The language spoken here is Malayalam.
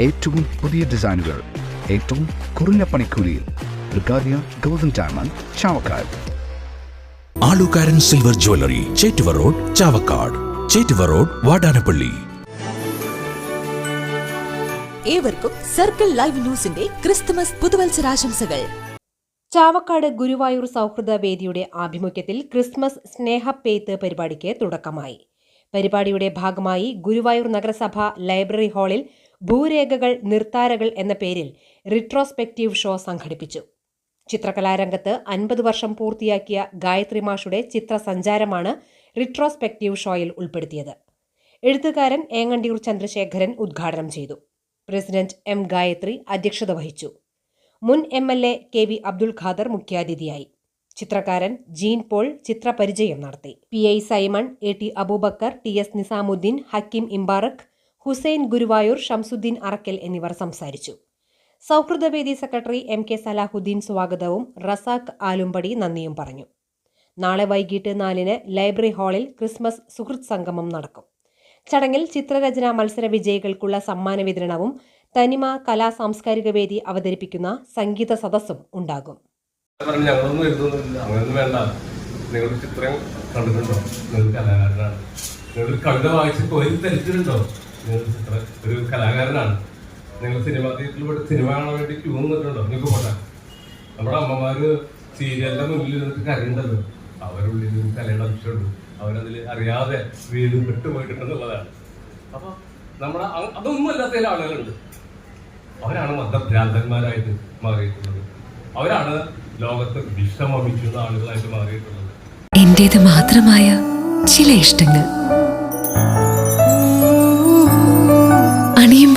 ഏറ്റവും പുതിയ ഡിസൈനുകൾ ഏറ്റവും കുറഞ്ഞ പണിക്കൂലിയിൽ ബ്രിഗാദിയ golden diamond Chavakkad. Alukkaran silver jewellery Chettuva road Chavakkad. Chettuva road Vadanappally. ഏവർക്കും സർക്കിൾ ലൈവ് ന്യൂസിന്റെ ക്രിസ്തുമസ് പുതുവത്സരാശംസകൾ. ചാവക്കാട് ഗുരുവായൂർ സൗഹൃദ വേദിയുടെ ആഭിമുഖ്യത്തിൽ ക്രിസ്മസ് സ്നേഹപ്പെയ്ത്ത് പരിപാടിക്ക് തുടക്കമായി. പരിപാടിയുടെ ഭാഗമായി ഗുരുവായൂർ നഗരസഭ ലൈബ്രറി ഹാളിൽ ഭൂരേഖകൾ നിർത്താരകൾ എന്ന പേരിൽ റിട്രോസ്പെക്റ്റീവ് ഷോ സംഘടിപ്പിച്ചു. ചിത്രകലാരംഗത്ത് അൻപത് വർഷം പൂർത്തിയാക്കിയ ഗായത്രി മാഷുടെ ചിത്രസഞ്ചാരമാണ് റിട്രോസ്പെക്റ്റീവ് ഷോയിൽ ഉൾപ്പെടുത്തിയത്. എഴുത്തുകാരൻ ഏങ്ങണ്ടിയൂർ ചന്ദ്രശേഖരൻ ഉദ്ഘാടനം ചെയ്തു. പ്രസിഡന്റ് എം ഗായത്രി അധ്യക്ഷത വഹിച്ചു. മുൻ M L A K V Abdul Khader മുഖ്യാതിഥിയായി. ചിത്രകാരൻ ജീൻ പോൾ ചിത്രപരിചയം നടത്തി. P I Simon A T Aboobacker T S Nizamudheen Hakeem Imbarak Hussain Guruvayur Shamsudheen Arakkal എന്നിവർ സംസാരിച്ചു. സൗഹൃദവേദി സെക്രട്ടറി എം കെ സലാഹുദ്ദീൻ സ്വാഗതവും റസാഖ് ആലുംപടി നന്ദിയും പറഞ്ഞു. നാളെ വൈകിട്ട് നാലിന് ലൈബ്രറി ഹാളിൽ ക്രിസ്മസ് സുഹൃത്ത് സംഗമം നടക്കും. ചടങ്ങിൽ ചിത്രരചന മത്സര വിജയികൾക്കുള്ള സമ്മാന വിതരണവും തനിമ കലാ സാംസ്കാരിക വേദി അവതരിപ്പിക്കുന്ന സംഗീത സദസ്സും ഉണ്ടാകും. ഞങ്ങളൊന്നും എഴുതുന്നില്ല. അങ്ങനെയൊന്നും വേണ്ട. നിങ്ങളുടെ ചിത്രം കണ്ടിട്ടുണ്ടോ? നിങ്ങൾ കലാകാരനാണ്. നിങ്ങൾ കവിത വായിച്ച് പോയി തെറ്റിട്ടുണ്ടോ നിങ്ങൾ ചിത്ര ഒരു കലാകാരനാണ്. നിങ്ങൾ സിനിമ തിയേറ്ററിൽ പോയിട്ട് സിനിമ കാണാൻ വേണ്ടി ക്യൂ നിന്നിട്ടുണ്ടോ? നിങ്ങൾക്ക് പോട്ടെ. നമ്മുടെ അമ്മമാര് സീരിയലിന്റെ മുന്നിൽ നിന്നിട്ട് കരയുണ്ടല്ലോ അവരുള്ളിൽ നിന്ന് കലയുടെ അംശമുണ്ട് അവരതിൽ അറിയാതെ വീട് വിട്ടുപോയിട്ടുണ്ടെന്നുള്ളതാണ്. അപ്പൊ നമ്മുടെ അതൊന്നും അല്ലാത്ത ആളുകളുണ്ട്. അവരാണ് മതഭ്രാന്തന്മാരായിട്ട് മാറിയിട്ടുള്ളത്. അവരാണ് ലോകത്ത് വിഷമമിക്കുന്ന ആളുകളായിട്ട് മാറിയിട്ടുള്ളത്. എന്റേത് മാത്രമായ ചില ഇഷ്ടങ്ങൾ.